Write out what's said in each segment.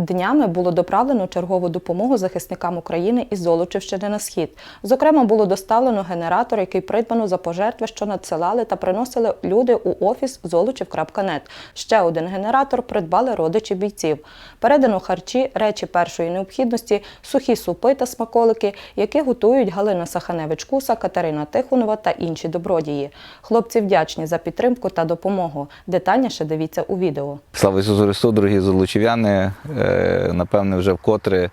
Днями було доправлено чергову допомогу захисникам України із Золочівщини на схід. Зокрема, було доставлено генератор, який придбано за пожертви, що надсилали та приносили люди у офіс золочів.нет. Ще один генератор придбали родичі бійців. Передано харчі, речі першої необхідності, сухі супи та смаколики, які готують Галина Саханевич-Куса, Катерина Тихонова та інші добродії. Хлопці вдячні за підтримку та допомогу. Детальніше дивіться у відео. Слава Ісусу Христу, дорогі золочів'яни. Е, Напевне, вже вкотре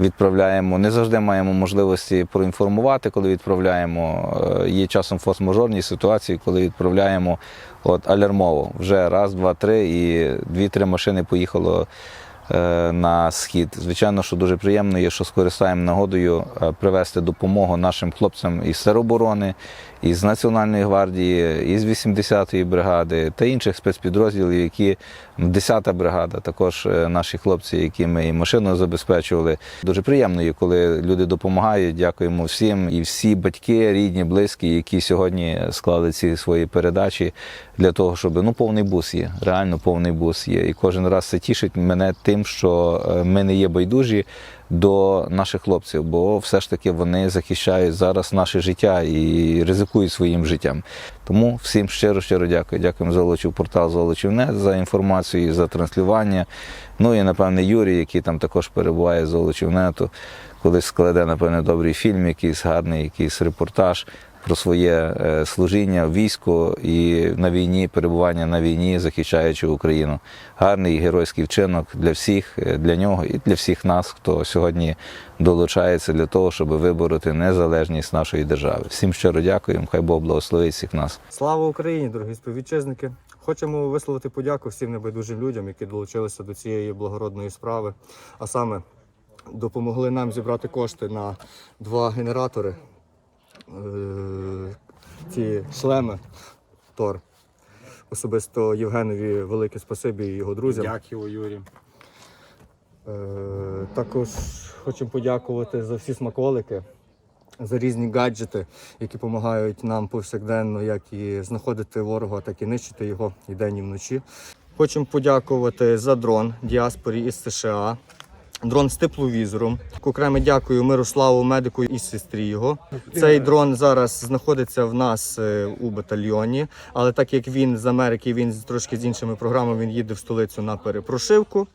відправляємо. Не завжди маємо можливості проінформувати, коли відправляємо. Е, Є часом форс-мажорні ситуації, коли відправляємо от алярмово. Вже раз, два, три і дві-три машини поїхало на схід. Звичайно, що дуже приємно є, що скористаємо нагодою е, привести допомогу нашим хлопцям із тероборони, із Національної гвардії, із 80-ї бригади та інших спецпідрозділів, які 10-та бригада, також е, наші хлопці, які ми і машину забезпечували. Дуже приємно є, коли люди допомагають. Дякуємо всім і всі батьки, рідні, близькі, які сьогодні склали ці свої передачі для того, щоб ну повний бус є, реально повний бус є. І кожен раз це тішить мене тим, що е, ми не є байдужі до наших хлопців, бо все ж таки вони захищають зараз наше життя і ризикують своїм життям. Тому всім щиро щиро дякую. Дякуємо Золочів портал Золочівнет за інформацію, за транслювання. Ну і напевне Юрій, який там також перебуває з Золочівнету, колись складе, напевне, добрий фільм, якийсь гарний, якийсь репортаж про своє е, служіння в війську і на війні, перебування на війні, захищаючи Україну. Гарний геройський вчинок для всіх, е, для нього і для всіх нас, хто сьогодні долучається для того, щоб вибороти незалежність нашої держави. Всім щиро дякуємо. Хай Бог благословить всіх нас. Слава Україні, дорогі співвітчизники! Хочемо висловити подяку всім небайдужим людям, які долучилися до цієї благородної справи, а саме допомогли нам зібрати кошти на два генератори, е, ці шлеми Тор. Особисто Євгенові велике спасибі і його друзям. Дякую, Юрій. Е, Також хочемо подякувати за всі смаколики, за різні гаджети, які допомагають нам повсякденно як і знаходити ворога, так і нищити його і день, і вночі. Хочемо подякувати за дрон діаспорі із США. Дрон з тепловізором. Окремо дякую Мирославу, медику і сестрі його. Цей дрон зараз знаходиться в нас е, у батальйоні, але так як він з Америки, він трошки з іншими програмами, він їде в столицю на перепрошивку,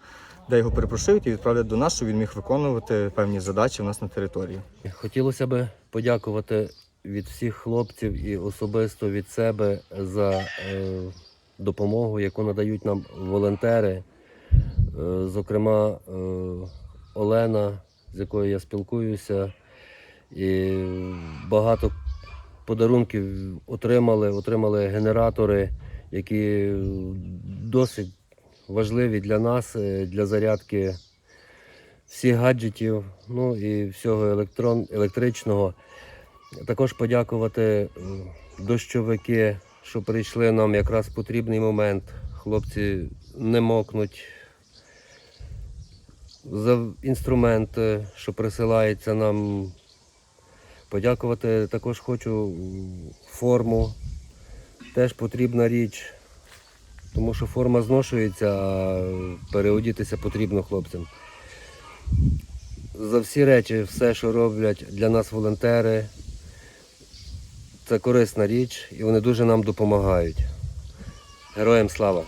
де його перепрошують і відправлять до нас, щоб він міг виконувати певні задачі в нас на території. Хотілося б подякувати від всіх хлопців і особисто від себе за е, допомогу, яку надають нам волонтери. Е, зокрема, е, Олена, з якою я спілкуюся, і багато подарунків отримали, отримали генератори, які досить важливі для нас, е, для зарядки всіх гаджетів, ну і всього електрон, електричного. Також подякувати дощовики, що прийшли нам якраз потрібний момент. Хлопці не мокнуть. За інструменти, що присилається нам. Подякувати також хочу форму. Теж потрібна річ, тому що форма зношується, а переодітися потрібно хлопцям за всі речі, все, що роблять для нас волонтери, це корисна річ і вони дуже нам допомагають. Героям слава!